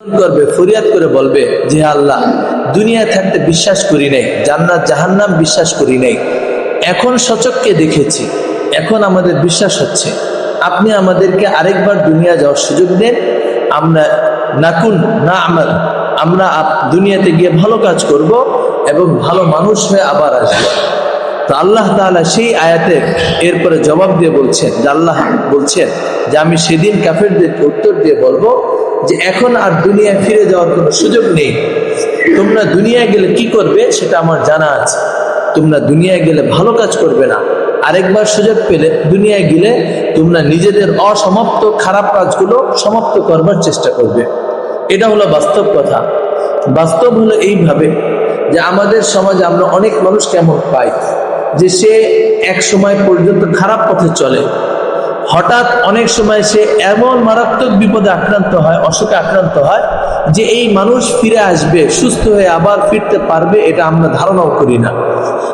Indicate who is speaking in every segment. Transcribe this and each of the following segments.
Speaker 1: করবে ফরিয়াদ করে বলবে যে আল্লাহ দুনিয়ায় থাকতে বিশ্বাস করি নাই, জান্নাত জাহান্নাম বিশ্বাস করি নাই। এখন সচককে দেখেছি, এখন আমাদের বিশ্বাস হচ্ছে। আপনি আমাদেরকে আরেকবার দুনিয়া যাওয়ার সুযোগ দেন। আমরা নাকুন, না আমার আমরা দুনিয়াতে গিয়ে ভালো কাজ করব এবং ভালো মানুষ হয়ে আবার আসব। তো আল্লাহ তাআলা সেই আয়াতের এরপরে জবাব দিয়ে বলছেন আল্লাহ বলছেন যে, আমি সেদিন কাফেরদেরকে উত্তর দিয়ে বলব যে এখন আর দুনিয়ায় ফিরে যাওয়ার কোনো সুযোগ নেই। তোমরা দুনিয়ায় গেলে কি করবে সেটা আমার জানা আছে। তোমরা দুনিয়ায় গেলে ভালো কাজ করবে না। আরেকবার সুযোগ পেলে দুনিয়ায় গেলে তোমরা নিজেদের অসমাপ্ত খারাপ কাজগুলো সমাপ্ত করবার চেষ্টা করবে। এটা হলো বাস্তব কথা। বাস্তব হলো এইভাবে যে আমাদের সমাজে আমরা অনেক মানুষ কেমন পাই যে সে এক সময় পর্যন্ত খারাপ পথে চলে। হঠাৎ অনেক সময় সে এমন মারাত্মক বিপদে আক্রান্ত হয়, অসুখে আক্রান্ত হয়, যে এই মানুষ ফিরে আসবে, সুস্থ হয়ে আবার ফিরতে পারবে, এটা আমরা ধারণাও করি না।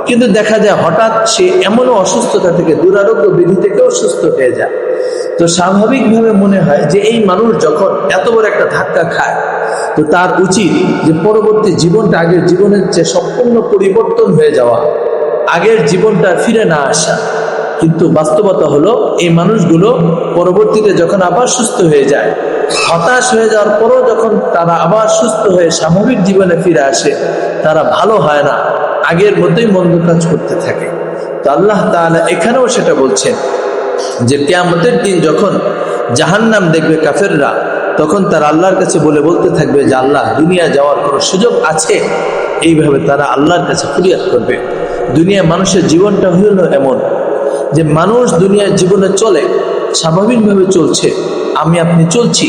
Speaker 1: কিন্তু দেখা যায় হঠাৎ সে এমনও অসুস্থতা থেকে, দুরারোগ্য বিধি থেকেও সুস্থ হয়ে যায়। তো স্বাভাবিকভাবে মনে হয় যে এই মানুষ যখন এত বড় একটা ধাক্কা খায়, তো তার উচিত যে পরবর্তী জীবনটা আগের জীবনের চেয়ে সম্পূর্ণ পরিবর্তন হয়ে যাওয়া, আগের জীবনটা ফিরে না আসা। কিন্তু বাস্তবতা হলো, এই মানুষগুলো পরবর্তীতে যখন আবার সুস্থ হয়ে যায়, হতাশ হয়ে যাওয়ার পরও যখন তারা আবার সুস্থ হয়ে স্বাভাবিক জীবনে ফিরে আসে, তারা ভালো হয় না, আগের মতোই মন্দ কাজ করতে থাকে। তো আল্লাহ তাআলা এখানেও সেটা বলছেন যে, কেয়ামতের দিন যখন জাহান্নাম দেখবে কাফেররা, তখন তারা আল্লাহর কাছে বলে বলতে থাকবে যে, আল্লাহ, দুনিয়া যাওয়ার কোনো সুযোগ আছে? এইভাবে তারা আল্লাহর কাছে ফরিয়াদ করবে। দুনিয়া মানুষের জীবনটা হইল এমন। যে মানুষ দুনিয়ার জীবনে চলে, স্বাভাবিকভাবে চলছে, আমি আপনি চলছি।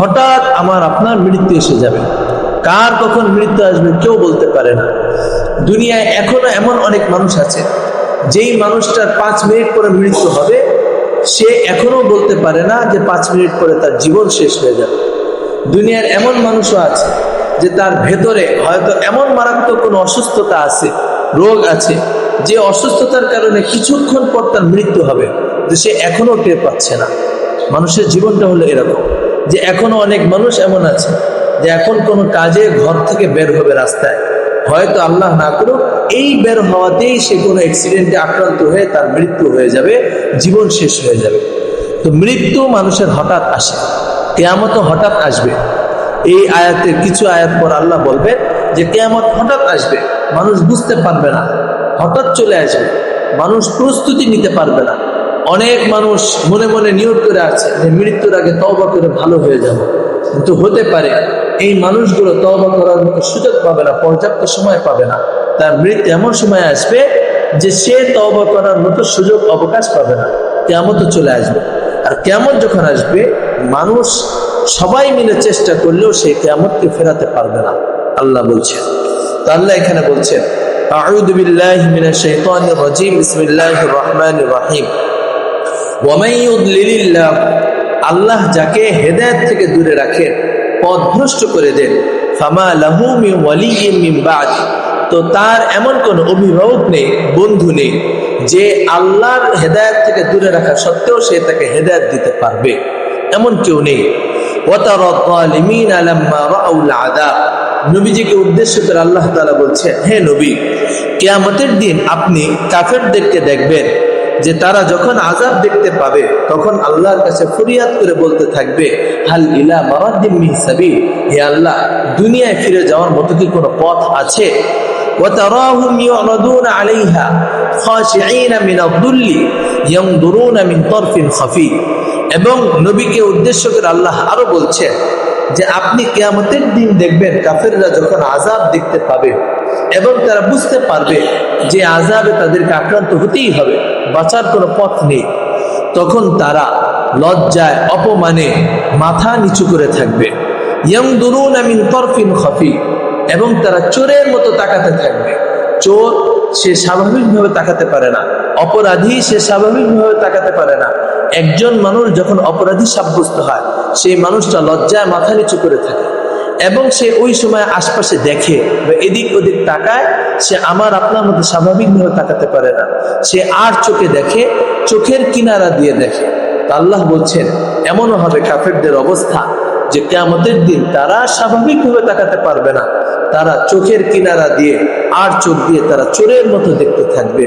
Speaker 1: হঠাৎ আমার আপনার মৃত্যু এসে যাবে। কার কখন মৃত্যু আসবে কেউ বলতে পারে না। দুনিয়ায় এখনও এমন অনেক মানুষ আছে, যেই মানুষটার পাঁচ মিনিট পরে মৃত্যু হবে, সে এখনও বলতে পারে না যে পাঁচ মিনিট পরে তার জীবন শেষ হয়ে যাবে। দুনিয়ার এমন মানুষও আছে, যে তার ভেতরে হয়তো এমন মারাত্মক কোনো অসুস্থতা আছে, রোগ আছে যে অসুস্থতার কারণে কিছুক্ষণ পর তার মৃত্যু হবে, যে সে এখনও টের পাচ্ছে না। মানুষের জীবনটা হলো এরকম, যে এখনও অনেক মানুষ এমন আছে, যে এখন কোনো কাজে ঘর থেকে বের হবে রাস্তায়। হয়তো আল্লাহ না করুক, এই বের হওয়াতেই সে কোনো অ্যাক্সিডেন্টে আক্রান্ত হয়ে তার মৃত্যু হয়ে যাবে, জীবন শেষ হয়ে যাবে। তো মৃত্যু মানুষের হঠাৎ আসে কেয়ামত হঠাৎ আসবে। এই আয়াতের কিছু আয়াত পর আল্লাহ বলবেন যে কেয়ামত হঠাৎ আসবে, মানুষ বুঝতে পারবে না। হঠাৎ চলে আসবে। মানুষ প্রস্তুতি নিতে পারবে না। অনেক মানুষ মনে মনে নিয়োগ করে আছে যে মৃত্যুর আগে তওবা করে ভালো হয়ে যাব। কিন্তু হতে পারে এই মানুষগুলো তওবা করার মতো সুযোগ পাবে না, পর্যাপ্ত সময় পাবে না। তার মৃত্যু এমন সময় আসবে যে সে তওবা করার মতো সুযোগ অবকাশ পাবে না। কেমন চলে আসবে। আর কেমন যখন আসবে, মানুষ সবাই মিলে চেষ্টা করলেও সেই কেমনকে ফেরাতে পারবে না। আল্লাহ বলছেন। তো আল্লাহ এখানে বলছেন أعوذ بالله من الشيطان الرجيم بسم الله الرحمن الرحيم ومن يضلل الله আল্লাহ যাকে হেদায়েত থেকে দূরে রাখেন পথভ্রষ্ট করে দেন ফামা লাহু মিন ওয়ালিয়্যিন মিন বাদ তো তার এমন কোন অভিভাবক নেই বন্ধু নেই যে আল্লাহর হেদায়েত থেকে দূরে রাখা সত্ত্বেও সে তাকে হেদায়েত দিতে পারবে এমন কেউ নেই ওয়াতারা যালিমিন লাম্মা রাআউল আযাব নবীজিকে উদ্দেশ্য করে আল্লাহ তাআলা বলছেন হে নবী কিয়ামতের দিন আপনি কাফেরদেরকে দেখবেন যে তারা যখন আজাব দেখতে পাবে তখন আল্লাহর কাছে ফরিয়াদ করে বলতে থাকবে হাল ইলা মারাদ্দিম মিন সাবিল হে আল্লাহ দুনিয়ায় ফিরে যাওয়ার মতো কি কোনো পথ আছে وتراهم يعرضون عليها خاشعين من الذل ينظرون من طرف خفي এবং নবীকে উদ্দেশ্য করে আল্লাহ আরো বলছেন যে আপনি কেয়ামতের দিন দেখবেন কাফেররা যখন আজাব দেখতে পাবে এবং তারা বুঝতে পারবে যে আজাবে তাদেরকে আক্রান্ত হতেই হবে, বাঁচার কোনো পথ নেই, তখন তারা লজ্জায়, অপমানে মাথা নিচু করে থাকবে। ইয়ং খফি, এবং তারা চোরের মতো তাকাতে থাকবে। চোর সে স্বাভাবিকভাবে তাকাতে পারে না, অপরাধী সে স্বাভাবিকভাবে তাকাতে পারে না। একজন মানুষ যখন অপরাধী সাব্যস্ত হয়, সেই মানুষটা লজ্জায় মাথা নিচু করে থাকে এবং সে ওই সময় আশপাশে দেখে বা এদিক ওদিক তাকায়, সে আমার আপনার মধ্যে স্বাভাবিকভাবে তাকাতে পারে না। সে আর চোখে দেখে, চোখের কিনারা দিয়ে দেখে। আল্লাহ বলছেন, এমনও হবে কাফেরদের অবস্থা যে কেমতের দিন তারা স্বাভাবিকভাবে তাকাতে পারবে না। তারা চোখের কিনারা দিয়ে আর চোখ দিয়ে তারা চোরের মতো দেখতে থাকবে।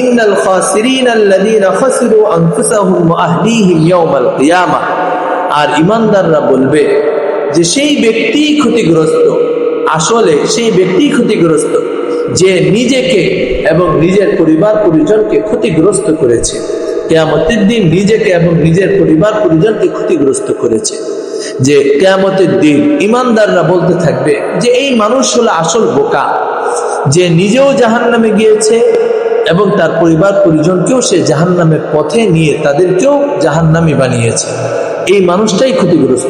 Speaker 1: ইন্নাল খাসিরিন আল্লাযীনা খাসিরু আনফুসাহুম ওয়া আহলিহিম ইয়াউমাল কিয়ামাহ আর ইমানদাররা বলবে যে সেই ব্যক্তি ক্ষতিগ্রস্ত, আসলে সেই ব্যক্তি ক্ষতিগ্রস্ত, যে নিজেকে এবং নিজের পরিবার পরিজনকে ক্ষতিগ্রস্ত করেছে। কেয়ামতের দিন নিজেকে এবং নিজের পরিবার পরিজনকে ক্ষতিগ্রস্ত করেছে। যে কেয়ামতের দিন ইমানদাররা বলতে থাকবে যে এই মানুষ হলো আসল বোকা, যে নিজেও জাহান নামে গিয়েছে এবং তার পরিবার পরিজনকেও সে জাহান নামের পথে নিয়ে তাদেরকেও জাহান নামি বানিয়েছে। এই মানুষটাই ক্ষতিগ্রস্ত।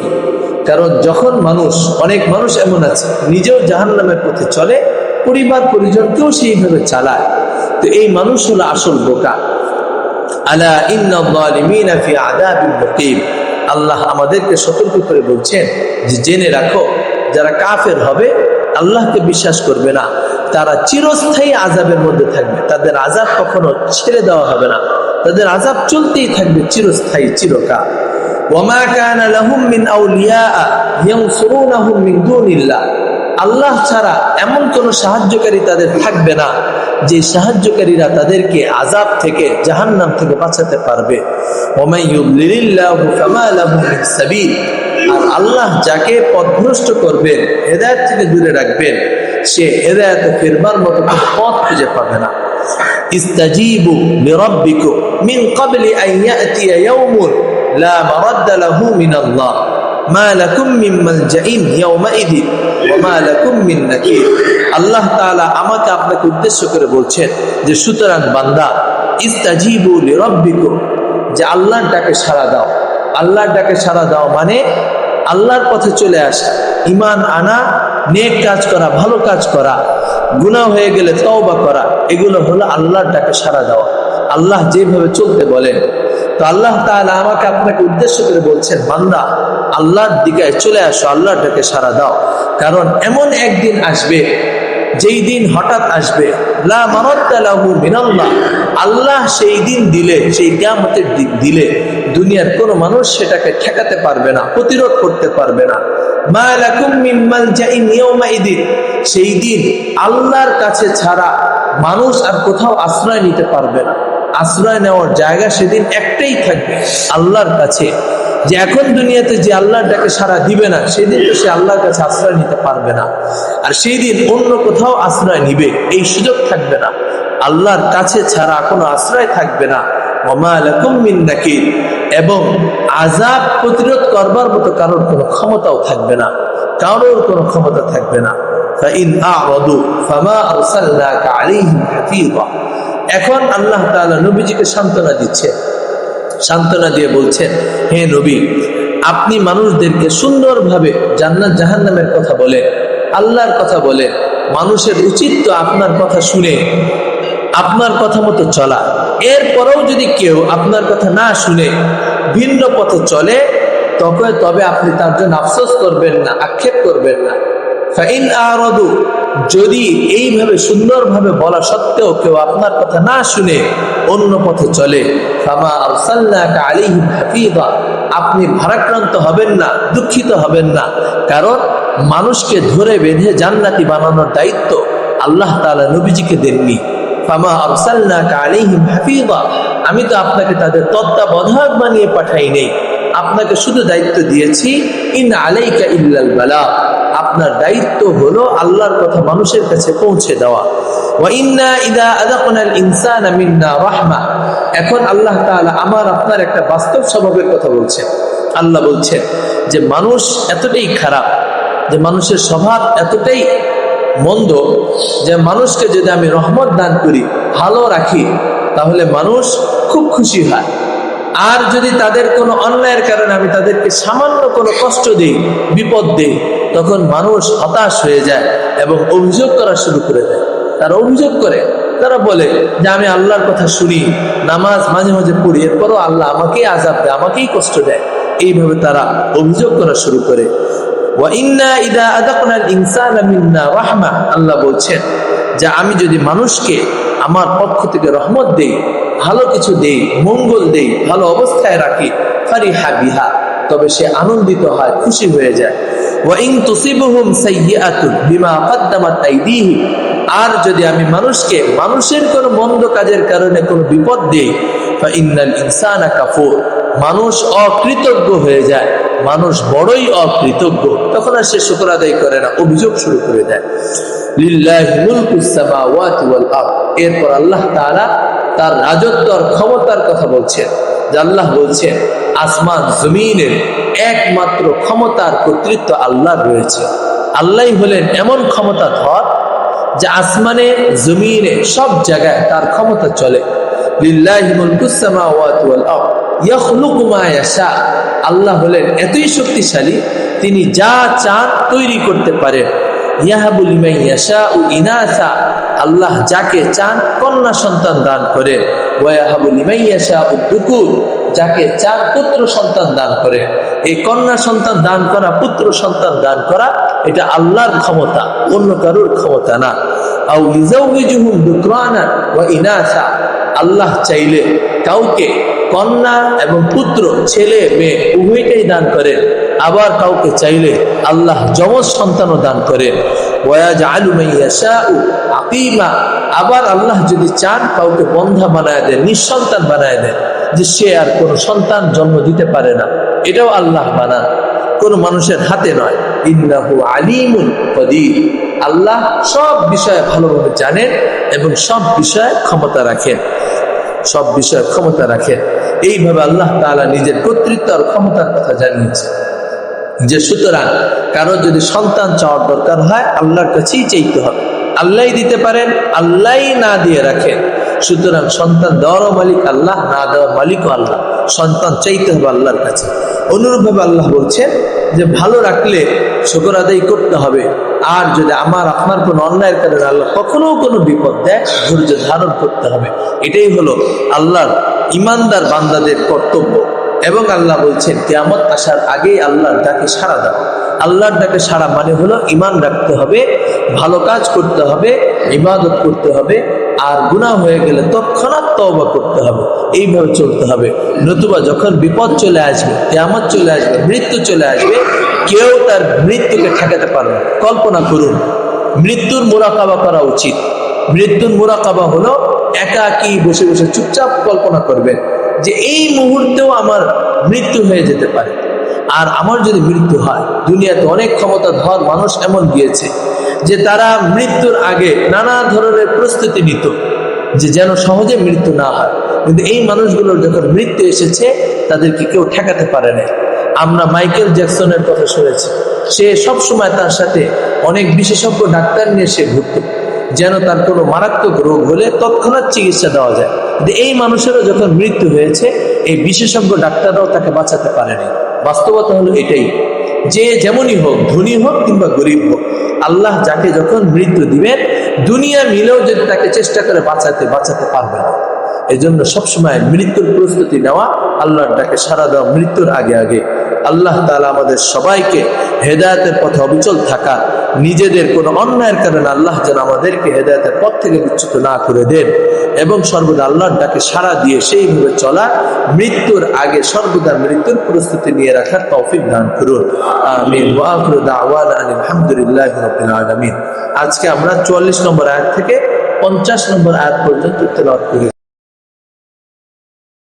Speaker 1: কারণ যখন মানুষ, অনেক মানুষ এমন আছে, নিজেও জাহান নামের পথে চলে, পরিবার পরিজনকেও সেইভাবে চালায়। তো এই মানুষ হলো আসল বোকা। আল্লাহ আমাদেরকে সতর্ক করে বলছেন যে, জেনে রাখো, যারা কাফের হবে, আল্লাহকে বিশ্বাস করবে না। তারা চিরস্থায়ী আজাবের মধ্যে থাকবে। তাদের আজাব কখনো ছেড়ে দেওয়া হবে না। তাদের আজাব চলতেই থাকবে চিরস্থায়ী, চিরকাল। ওয়ামা কানা লাহুম মিন আউলিয়া ইয়ানসুরুনাহুম মিন দুনিল্লাহ। আল্লাহ ছাড়া এমন কোন সাহায্যকারী তাদের থাকবে না, যে সাহায্যকারীরা তাদেরকে আজাব থেকে, জাহান্নাম থেকে বাঁচাতে পারবে। আর আল্লাহ যাকে পথভ্রষ্ট করবেন, হেদায়ত থেকে দূরে রাখবেন সে হেদায়েতে ফিরবার মতো কোনো পথ খুঁজে পাবে না। মিন লা লাহু আল্লাহ আমাকে আপনাকে উদ্দেশ্য করে বলছেন যে, সুতরাং বান্দা, ইস্তাজিবু লিরাব্বিকুম, যে আল্লাহর ডাকে সাড়া দাও। আল্লাহর ডাকে সাড়া দাও মানে আল্লাহর পথে চলে আসা। ইমান আনা নেক কাজ করা, ভালো কাজ করা, গুনাহ হয়ে গেলে তওবা করা, এগুলো হলো আল্লাহর ডাকে সাড়া দেওয়া। আল্লাহ যেভাবে চলতে বলেন। তো আল্লাহ তাআলা আমাকে আপনাকে উদ্দেশ্য করে বলছেন, বান্দা, আল্লাহর দিকে চলে আসো, আল্লাহর ডাকে সাড়া দাও। কারণ এমন একদিন আসবে, যেই দিন হঠাৎ আসবে আল্লাহ সেই দিন দিলে, সেই কিয়ামতের দিন দিলে, দুনিয়ার কোনো মানুষ সেটাকে ঠেকাতে পারবে না, প্রতিরোধ করতে পারবে না। সেই দিন আল্লাহর কাছে ছাড়া মানুষ আর কোথাও আশ্রয় নিতে পারবে না। আশ্রয় নেওয়ার জায়গা সেদিন একটাই থাকবে, আল্লাহর কাছে। যে এখন দুনিয়াতে যে আল্লাহর ডাকে সারা দিবে না, সেদিন তো সে আল্লাহর কাছে আশ্রয় নিতে পারবে না। আর সেই দিন অন্য কোথাও আশ্রয় নিবে, এই সুযোগ থাকবে না। আল্লাহর কাছে ছাড়া কোনো আশ্রয় থাকবে না। এবং আজাব প্রতিরোধ করবার মতো কারোর কোনো ক্ষমতাও থাকবে না, কারোর কোনো ক্ষমতা থাকবে না। এখন আল্লাহ নবীজিকে সান্ত্বনা দিচ্ছে। সান্ত্বনা দিয়ে বলছেন হে নবী, আপনি মানুষদেরকে সুন্দরভাবে জান্নাত জাহান্নামের কথা বলে, আল্লাহর কথা বলে, মানুষের উচিত তো আপনার কথা শুনে আপনার কথা মতো চলা। এরপরেও যদি কেউ আপনার কথা না শুনে ভিন্ন পথে চলে, তবে তবে আপনি তার জন্য আফসোস করবেন না, আক্ষেপ করবেন না। ফাইন আরদু, যদি এইভাবে সুন্দরভাবে বলা সত্ত্বেও কেউ আপনার কথা না শুনে অন্য পথে চলে, ফামা আরসালনাকা আলাইহিম হাফিযা, আপনি ভারাক্রান্ত হবেন না, দুঃখিত হবেন না। কারণ মানুষকে ধরে বেঁধে জান্নাতি বানানোর দায়িত্ব আল্লাহ তাআলা নবীজিকে দেননি। ফামা আরসালনাকা আলাইহিম হাফিযা। আমি তো আপনাকে তাদের তত্ত্বাবধায়ক বানিয়ে পাঠাই নেই। আপনাকে শুধু দায়িত্ব দিয়েছি, ইন আলাইকা ইল্লাল বালা। আপনার দায়িত্ব হলো আল্লাহর কথা মানুষের কাছে পৌঁছে দেওয়া। রাহমা। এখন আল্লাহ তাআলা আমার, আপনার একটা বাস্তব স্বভাবের কথা বলছেন আল্লাহ বলছেন যে মানুষ এতটাই খারাপ, যে মানুষের স্বভাব এতটাই মন্দ, যে মানুষকে যদি আমি রহমত দান করি, ভালো রাখি, তাহলে মানুষ খুব খুশি হয়। আর যদি তাদের কোনো অন্যায়ের কারণে আমি তাদেরকে সামান্য কোনো কষ্ট দিই, বিপদ দিই, তখন মানুষ হতাশ হয়ে যায় এবং অভিযোগ করা শুরু করে দেয়। তারা অভিযোগ করে, তারা বলে যে আমি আল্লাহর কথা শুনি, নামাজ মাঝে মাঝে পড়ি, এরপরও আল্লাহ আমাকেই আজাব দেয়, আমাকেই কষ্ট দেয়। এইভাবে তারা অভিযোগ করা শুরু করে। আল্লাহ বলছেন, যে আমি যদি মানুষকে আমার পক্ষ থেকে রহমত দেই, ভালো কিছু দেই, মঙ্গল দেই, ভালো অবস্থায় রাখি, ফারিহা বিহা, তবে সে আনন্দিত হয়, খুশি হয়ে যায়। আর যদি আমি মানুষকে মানুষের কোনো মন্দ কাজের কারণে কোনো বিপদ দেই ইন্নাল ইনসানা কাফুর, মানুষ অকৃতজ্ঞ হয়ে যায়। মানুষ বড়ই অকৃতজ্ঞ। তখন আর সে শুকর আদায় করে না, অভিযোগ শুরু করে দেয়। এরপর আল্লাহ তারা তার রাজত্ব আর ক্ষমতার কথা বলছেন। আল্লাহ বলছেন, আসমান জমিনের একমাত্র ক্ষমতার কর্তৃত্ব আল্লাহ রয়েছে। আল্লাহ হলেন এমন ক্ষমতা ধর যে আসমানে, জমিনে সব জায়গায় তার ক্ষমতা চলে। লিল্লাহি ইয়াশা। আল্লাহ হলেন এতই শক্তিশালী, তিনি যা চান তৈরি করতে পারেন। ইয়াহাবুল লিমান ইয়াশাউ ইনাসা। আল্লাহ যাকে চান কন্যা সন্তান দান করেন। ওয়াহাবুল লিমান ইয়াশাউ দুকুর। যাকে চান পুত্র সন্তান দান করে এই কন্যা সন্তান দান করা, পুত্র সন্তান দান করা, এটা আল্লাহর ক্ষমতা, অন্য কারোর ক্ষমতা না। আল্লাহ চাইলে কাউকে কন্যা এবং পুত্র, ছেলে, মেয়ে উভয়টাই দান করেন। আবার কাউকে চাইলে আল্লাহ যমজ সন্তানও দান করেন। ওয়াজ আলু মাইয়াশাউ আকিমা। আবার আল্লাহ যদি চান, কাউকে বন্ধা বানায় দেন, নিঃসন্তান বানায় দেন, যে সে আর কোনো সন্তান জন্ম দিতে পারে না। এটাও আল্লাহ বানান। কোন মানুষের হাতে নয়। ইন্নাহু আলিমুল কদির। আল্লাহ সব বিষয়ে ভালোভাবে জানেন এবং সব বিষয়ে ক্ষমতা রাখেন। সব বিষয়ে ক্ষমতা রাখেন এইভাবে আল্লাহ তাআলা নিজের কর্তৃত্ব আর ক্ষমতার কথা জানিয়েছে। যে সুতরাং কারও যদি সন্তান চাওয়ার দরকার হয়, আল্লাহর কাছেই চাইতে হবে। আল্লাহই দিতে পারেন, আল্লাহই না দিয়ে রাখেন। সুতরাং সন্তান দেওয়ারও মালিক আল্লাহ, না দেওয়ার মালিকও আল্লাহ। সন্তান চাইতে হবে আল্লাহর কাছে। অনুরূপভাবে আল্লাহ বলছেন যে, ভালো রাখলে শুকর আদায় করতে হবে। আর যদি আমার, আপনার কোনো অন্যায়ের কারণে আল্লাহ কখনো কোনো বিপদ দেয়, ধৈর্য ধারণ করতে হবে। এটাই হলো আল্লাহর ইমানদার বান্দাদের কর্তব্য। এবং আল্লাহ বলছেন, কেয়ামত আসার আগেই আল্লাহর ডাকে সাড়া দাও। আল্লাহর ডাকে সাড়া মানে হলো ইমান রাখতে হবে, ভালো কাজ করতে হবে, ইবাদত করতে হবে, আর গুনাহ হয়ে গেলে তৎক্ষণাৎ তওবা করতে হবে। এইভাবে চলতে হবে। নতুবা যখন বিপদ চলে আসবে, কেয়ামত চলে আসবে, মৃত্যু চলে আসবে কেউ তার মৃত্যুকে ঠেকাতে পারবে। কল্পনা করুন, মৃত্যুর মোরাকাবা করা উচিত। মৃত্যুর মোরাকাবা হলো একাকী বসে বসে চুপচাপ কল্পনা করবেন যে এই মুহূর্তেও আমার মৃত্যু হয়ে যেতে পারে। আর আমার যদি মৃত্যু হয়, দুনিয়াতে অনেক ক্ষমতা ধর মানুষ এমন গিয়েছে যে তারা মৃত্যুর আগে নানা ধরনের প্রস্তুতি নিত যে যেন সহজে মৃত্যু না হয়। কিন্তু এই মানুষগুলোর যখন মৃত্যু এসেছে, তাদেরকে কেউ ঠেকাতে পারে না আমরা মাইকেল জ্যাকসনের কথা শুনেছি। সে সব সময় তার সাথে অনেক বিশেষজ্ঞ ডাক্তার নিয়ে সে ঘুরত। যেন তার কোনো মারাত্মক রোগ হলে তৎক্ষণাৎ চিকিৎসা দেওয়া যায়। কিন্তু এই মানুষেরও যখন মৃত্যু হয়েছে, এই বিশেষজ্ঞ ডাক্তাররাও তাকে বাঁচাতে পারেনি। বাস্তবতা হলো এটাই। যে যেমনই হোক, ধনী হোক কিংবা গরিব হোক, আল্লাহ যাকে যখন মৃত্যু দিবেন, দুনিয়া মিলেও যদি তাকে চেষ্টা করে বাঁচাতে বাঁচাতে পারবে না। এই জন্য সবসময় মৃত্যুর প্রস্তুতি নেওয়া, আল্লাহর ডাকে সারা দেওয়া মৃত্যুর আগে আগে। আল্লাহ তালা আমাদের সবাইকে হেদায়তের পথে অবিচল থাকা নিজেদের কোনো অন্যায়ের কারণে আল্লাহ যেন আমাদেরকে হেদায়তের পথ থেকে বিচ্যুত না করে দেন এবং সর্বদা আল্লাহর ডাকে সাড়া দিয়ে সেইভাবে চলা মৃত্যুর আগে সর্বদা মৃত্যুর প্রস্তুতি নিয়ে রাখার তৌফিক দান করুন। আমিন। আলহামদুলিল্লাহ আজকে আমরা চুয়াল্লিশ নম্বর আয়াত থেকে পঞ্চাশ নম্বর আয়াত পর্যন্ত তেলাওয়াত করি